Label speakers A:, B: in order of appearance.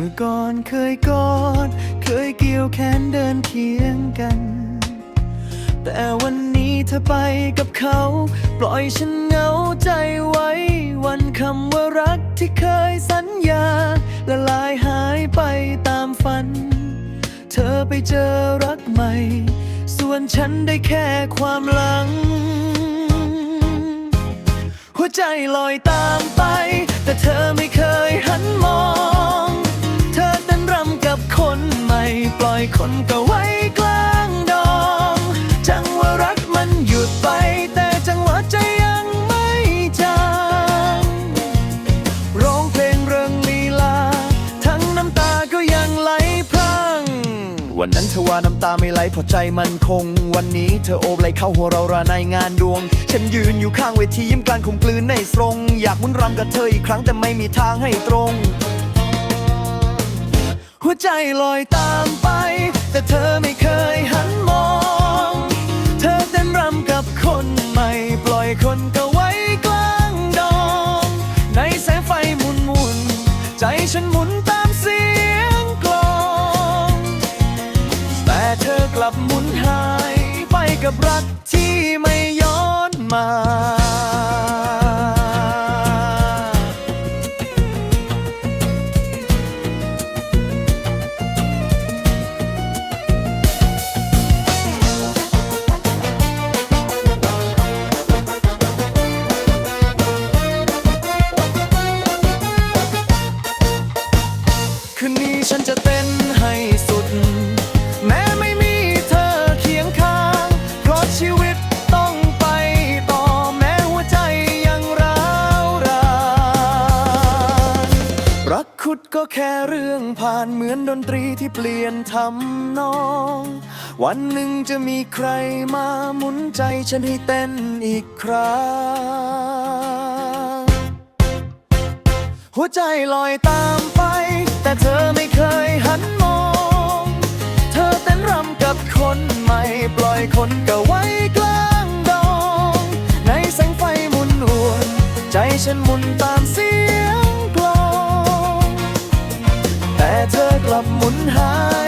A: มื่อก่อนเคยกอด เคยเกี่ยวแขนเดินเคียงกัน แต่วันนี้เธอไปกับเขา ปล่อยฉันเหงาใจไว้ วันคำว่ารักที่เคยสัญญา ละลายหายไปตามฝัน เธอไปเจอรักใหม่ ส่วนฉันได้แค่ความหลัง หัวใจลอยตามไป แต่เธอไม่เคยหันมอง วันนั้นเธอว่าน้ำตาไม่ไหลเพราะใจมันคง วันนี้เธอโอบไหลเข้าหัวเราราในงานดวง ฉันยืนอยู่ข้างเวทียิ้มกลานคมกลืนในทรง อยากมุนรำกับเธออีกครั้งแต่ไม่มีทางให้ตรง หัวใจลอยตามไป แต่เธอไม่เคยหันมอง เธอเต้นรำกับคนใหม่ ปล่อยคนก็ไว้กลางดอง ในแสงไฟหมุนหมุนใจฉันหมุนตา เธอกลับหมุนหายไปกับรักที่ไม่ย้อนมาคืนนี้ฉันจะเต้ ก็แค่เรื่องผ่านเหมือนดนตรีที่เปลี่ยนทำนอง วันหนึ่งจะมีใครมาหมุนใจฉันให้เต้นอีกครั้ง หัวใจลอยตามไป แต่เธอไม่เคยหันมอง เธอเต้นรำกับคนใหม่ ปล่อยคนก็ไว้กลางดอง ในแสงไฟหมุนหวน ใจฉันหมุนตามเสียง แต่เธอกลับหมุนหาย